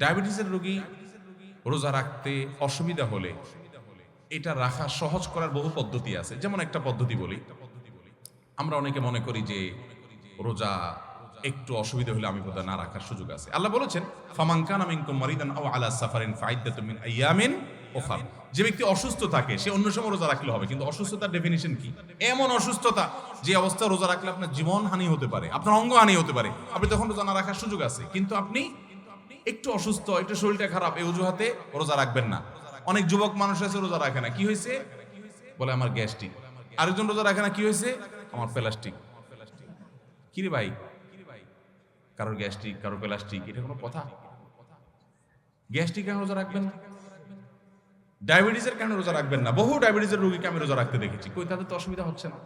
ডায়াবেটিসের রোগী রোজা রাখতে অসুবিধা হলে এটা রাখা সহজ করার বহু পদ্ধতি আছে। যেমন একটা পদ্ধতি বলি, আমরা অনেকে মনে করি যে রোজা একটু অসুবিধা হলে আমি বোধহয় না রাখার সুযোগ আছে। আল্লাহ বলেছেন ফামাঙ্কান আমিনকুম মারিদান আও আলা সাফারিন ফাইদাতুম মিন আইয়ামিন উখার। যে ব্যক্তি অসুস্থ থাকে, সে অন্য সময় রোজা রাখলে হবে, কিন্তু অসুস্থতার ডেফিনিশন কি? এমন অসুস্থতা, যে অবস্থা রোজা রাখলে আপনার জীবন হানি হতে পারে, আপনার অঙ্গ হানি হতে পারে। আপনি তখন রোজা না রাখার সুযোগ আছে, কিন্তু আপনি একটু অসুস্থ, একটু শরীরটা খারাপ, এই অজুহাতে রোজা রাখবেন না। অনেক যুবক মানুষ আছে, রোজা রাখে না। কি হয়েছে? বলে আমার গ্যাস্ট্রিক। আরেকজন রোজা রাখে না, কি হয়েছে? আমার প্লাস্টিক। কি রে ভাই? কারোর গ্যাস্ট্রিক, কারোর প্লাস্টিক, এটা কোনো কথা? গ্যাস্ট্রিক কেন রোজা রাখবেন? না ডায়াবেটিসের কেন রোজা রাখবেন না? বহু ডায়াবেটিসের রোগীকে আমি রোজা রাখতে দেখেছি। কই তাদের তো অসুবিধা হচ্ছে না।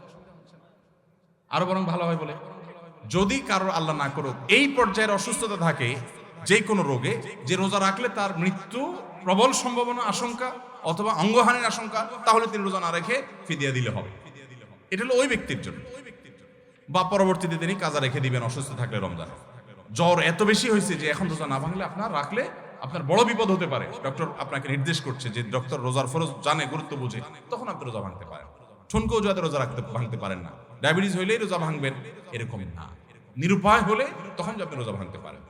আরও বরং ভালো হয় বলে। যদি কারোর আল্লাহ না করুক, এই পর্যায়ের অসুস্থতা থাকে যে কোনো রোগে যে রোজা রাখলে তার মৃত্যু প্রবল সম্ভাবনা, আশঙ্কা অথবা অঙ্গহানির আশঙ্কা, তাহলে তিনি রোজা না রেখে ফিদিয়া দিলে হবে। এটা হলো ওই ব্যক্তির জন্য। বা পরবর্তীতে তিনি কাজা রেখে দিবেন, অসুস্থ থাকলে রমজান। জ্বর এত বেশি হয়েছে যে এখন রোজা না ভাঙলে আপনার রাখলে আপনার বড় বিপদ হতে পারে। ডক্টর আপনাকে নির্দেশ করছে যে ডক্টর রোজার ফরজ জানে, গুরুত্ব বুঝে, তখন আপনি রোজা ভাঙতে পারেন। ঠুনকো যাতে রোজা রাখতে ভাঙতে পারেন না। ডায়াবেটিস হইলেই রোজা ভাঙবেন, এরকম না। নিরুপায় হলে তখন আপনি রোজা ভাঙতে পারেন।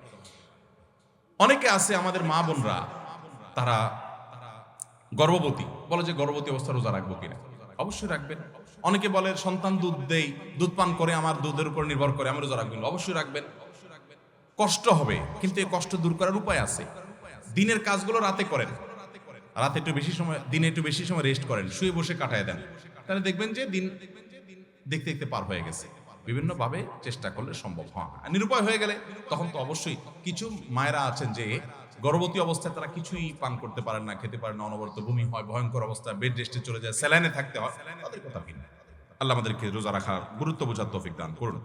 অনেকে আছে আমাদের মা বোনরা, তারা গর্ভবতী। বলে যে গর্ভবতী অবস্থা রোজা রাখব কিনা? অবশ্যই রাখবেন। অনেকে বলে সন্তান দুধ দেই, দুধ পান করে আমার দুধের উপর নির্ভর করে আমি রোজা রাখবেন অবশ্যই রাখবেন। কষ্ট হবে, কিন্তু এই কষ্ট দূর করার উপায় আছে। দিনের কাজগুলো রাতে করেন। রাতে একটু বেশি সময়, দিনে একটু বেশি সময় রেস্ট করেন। শুয়ে বসে কাটায় দেন। তাহলে দেখবেন যে দিন দেখতে দেখতে পার হয়ে গেছে। বিভিন্ন ভাবে চেষ্টা করলে সম্ভব হয় নিরুপায় হয়ে গেলে তখন তো অবশ্যই কিছু মায়েরা আছেন যে গর্ভবতী অবস্থায় তারা কিছুই পান করতে পারেন না, খেতে পারেন না, অনবরত ভূমি হয়, ভয়ঙ্কর অবস্থায় বেড রেস্টে চলে যায়, স্যালাইনে থাকতে হয়। তাদের কথা ভিন্ন। আল্লাহ আমাদেরকে রোজা রাখার গুরুত্ব বোঝার তৌফিক দান করুন।